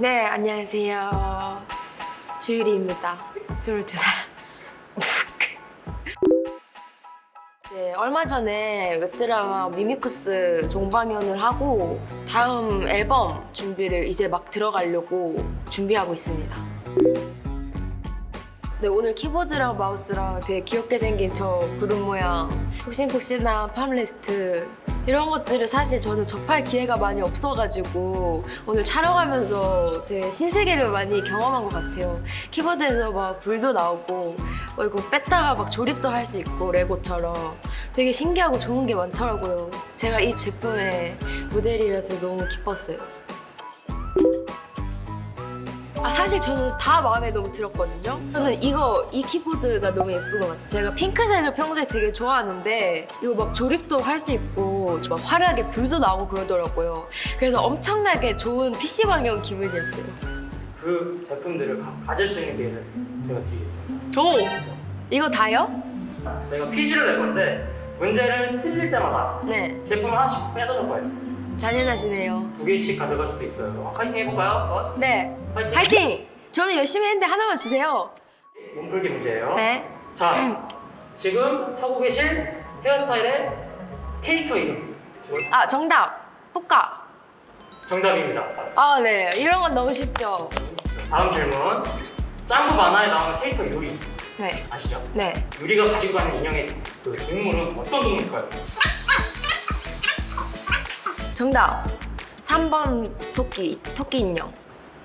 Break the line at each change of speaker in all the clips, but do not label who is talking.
네, 안녕하세요. 주유리입니다. 22살. 이제 얼마 전에 웹드라마 미미쿠스 종방연을 하고 다음 앨범 준비를 이제 막 들어가려고 준비하고 있습니다. 네, 오늘 키보드랑 마우스랑 되게 귀엽게 생긴 저 구름 모양, 폭신폭신한 팜레스트 이런 것들을 사실 저는 접할 기회가 많이 없어가지고 오늘 촬영하면서 되게 신세계를 많이 경험한 것 같아요. 키보드에서 막 불도 나오고 뭐 이거 뺐다가 막 조립도 할 수 있고 레고처럼 되게 신기하고 좋은 게 많더라고요. 제가 이 제품의 모델이라서 너무 기뻤어요. 아 사실 저는 다 마음에 너무 들었거든요. 저는 이거 이 키보드가 너무 예쁜 것 같아요. 제가 핑크색을 평소에 되게 좋아하는데 이거 막 조립도 할 수 있고 막 화려하게 불도 나오고 그러더라고요. 그래서 엄청나게 좋은 PC방용 기분이었어요.
그 제품들을 가, 가질 수 있는 기회를 제가 드리겠습니다.
오! 이거 다요?
자, 제가 퀴즈를 낼 건데 문제를 틀릴 때마다
네.
제품을 하나씩 빼드릴 거예요.
잔인하시네요.
두 개씩 가져갈 수도 있어요. 파이팅 해볼까요? 어?
네.
파이팅!
파이팅! 저는 열심히 했는데 하나만 주세요.
몸풀기 문제예요.
네.
자, 지금 하고 계실 헤어스타일의 캐릭터 이름
아 정답. 뿌까.
정답입니다.
아 네. 이런 건 너무 쉽죠.
다음 질문. 짱구 만화에 나오는 캐릭터 유리
네.
아시죠?
네.
유리가 가지고 가는 인형의 그 동물은 어떤 동물일까요?
정답. 3번 토끼. 토끼 인형.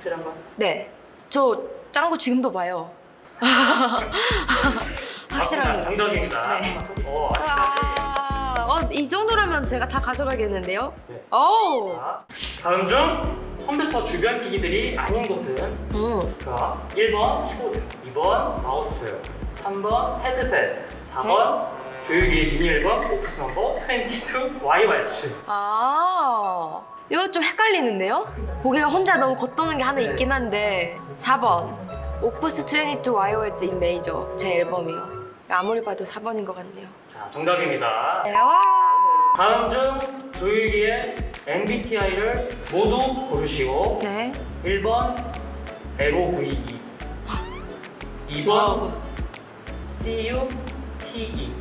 거?
네. 저 짱구 지금도 봐요. 확실합니다.
정답입니다.
네.
어. 아,
어, 이 정도라면 제가 다 가져가겠는데요?
네.
오!
자, 다음 중 컴퓨터 주변 기기들이 아닌 곳은
음.
자, 1번 키보드, 2번 마우스, 3번 헤드셋, 4번 조율기 미니 앨범, 오프스 넘버 22 와이와이츠.
아, 이거 좀 헷갈리는데요? 보기가 혼자 너무 겉도는 게 하나
네.
있긴 한데 4번 오프스 22 와이월즈 인 메이저 제 앨범이요. 아무리 봐도 4번인 것 같네요.
자, 정답입니다.
네, 와!
다음 중 조율기의 MBTI를 모두 고르시고
네.
1번 LOVE 2번 CUTE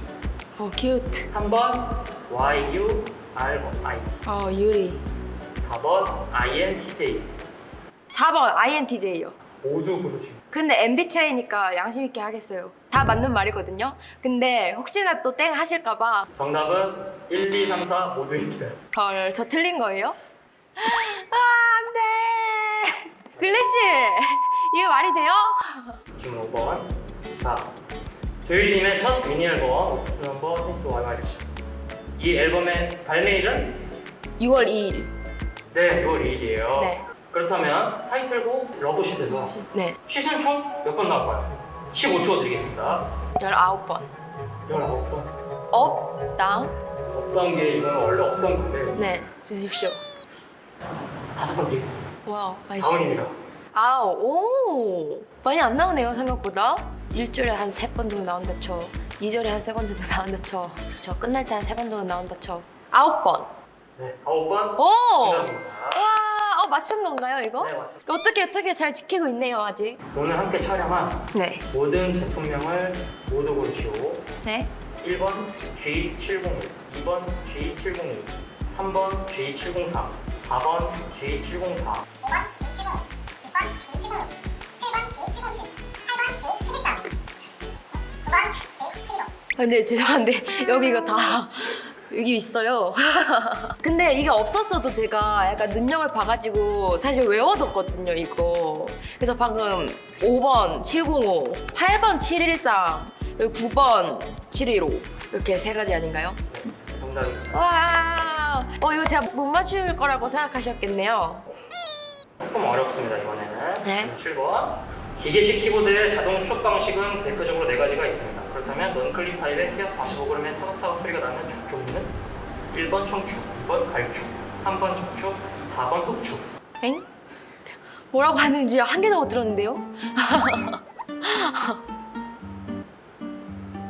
어, 큐트.
3번 YURI
어, 유리.
4번 INTJ
4번 INTJ요.
모두 고르시고
근데 MBTI니까 양심 있게 하겠어요. 다 맞는 말이거든요. 근데 혹시나 또 땡 하실까 봐
정답은 1, 2, 3, 4 모두입니다
헐, 저 틀린 거예요? 아, 안 돼! 글래시! 이게 말이 돼요?
질문 5번 자 조율이님의 첫 미니 앨범 오프스 넘버 테스트 와이와이츠 이 앨범의 발매일은
6월 2일.
네 6월 2일이에요
네.
그렇다면 타이틀곡 러브쉿에서
네.
시즌 총 몇 번 나올까요? 15초 드리겠습니다
19번.
19번
업, 다운.
없던 게 이건 원래 없던 건데
네. 주십시오.
다섯 번 드리겠습니다
와우, 많이 주세요.
다운입니다
아, 오. 많이 안 나오네요, 생각보다. 일주일에 한 세 번 정도 나온다 쳐. 2절에 한 세 번 정도 나온다 쳐. 저 끝날 때 한 세 번 정도 나온다 쳐. 아홉 번.
네 아홉 번
오! 와, 어, 맞춘 건가요, 이거?
네 맞습니다
어떻게, 어떻게 잘 지키고 있네요, 아직.
오늘 함께 촬영한
네.
모든 제품명을 모두 고르시고
네.
1번 G701, 2번 G702, 3번 G703, 4번 G704,
아, 근데 죄송한데 여기 이거 다 여기 있어요. 근데 이게 없었어도 제가 약간 눈여겨 봐가지고 사실 외워뒀거든요 이거. 그래서 방금 5번 705, 8번 713, 그리고 9번 715 이렇게 세 가지 아닌가요?
네, 정답입니다.
와, 어 이거 제가 못 맞출 거라고 생각하셨겠네요.
조금 어렵습니다 이번에는.
네.
7번. 기계식 키보드의 자동 축 방식은 대표적으로 네 가지가 있습니다. 그렇다면 넌클릭 타입의 피압 45g의 사각사각 소리가 나는 축 종류는 1번 청축, 2번 갈축, 3번 청축, 4번 흑축.
엥? 뭐라고 하는지 한 개도 못 들었는데요?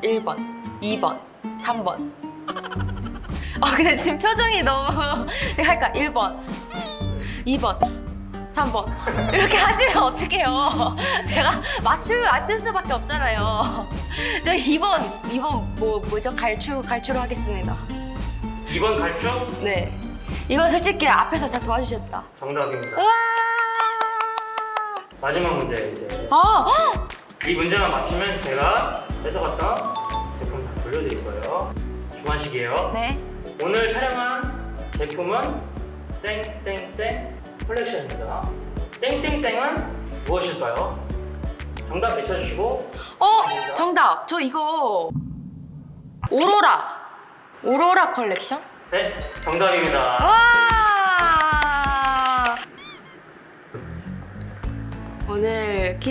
1번, 2번, 3번. 아 근데 지금 표정이 너무 할까? 1번, 2번, 3번. 이렇게 하시면 어떡해요? 제가 맞추면 맞출 수밖에 없잖아요. 저 2번, 2번 뭐, 뭐죠? 갈추, 갈추로 하겠습니다.
2번 갈축
네. 이거 솔직히 앞에서 다 도와주셨다.
정답입니다.
우와!
마지막 문제 이제
아, 헉!
이 문제만 맞추면 제가 뺏어갔던 제품 다 돌려드릴 거예요. 주관식이에요.
네.
오늘 촬영한 제품은 땡땡땡 컬렉션입니다. 땡땡땡은 무엇일까요? 정답 외쳐주시고
어, 정답. 저 이거 오로라. 오로라 컬렉션?
네 정답입니다.
와!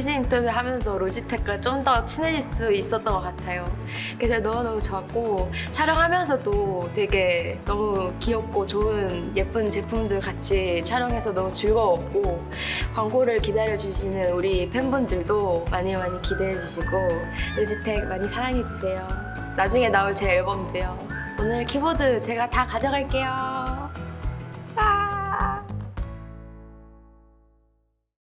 퀴즈 인터뷰 하면서 로지텍과 좀 더 친해질 수 있었던 것 같아요. 그래서 너무너무 좋았고 촬영하면서도 되게 너무 귀엽고 좋은 예쁜 제품들 같이 촬영해서 너무 즐거웠고 광고를 기다려주시는 우리 팬분들도 많이 많이 기대해주시고 로지텍 많이 사랑해주세요. 나중에 나올 제 앨범도요. 오늘 키보드 제가 다 가져갈게요.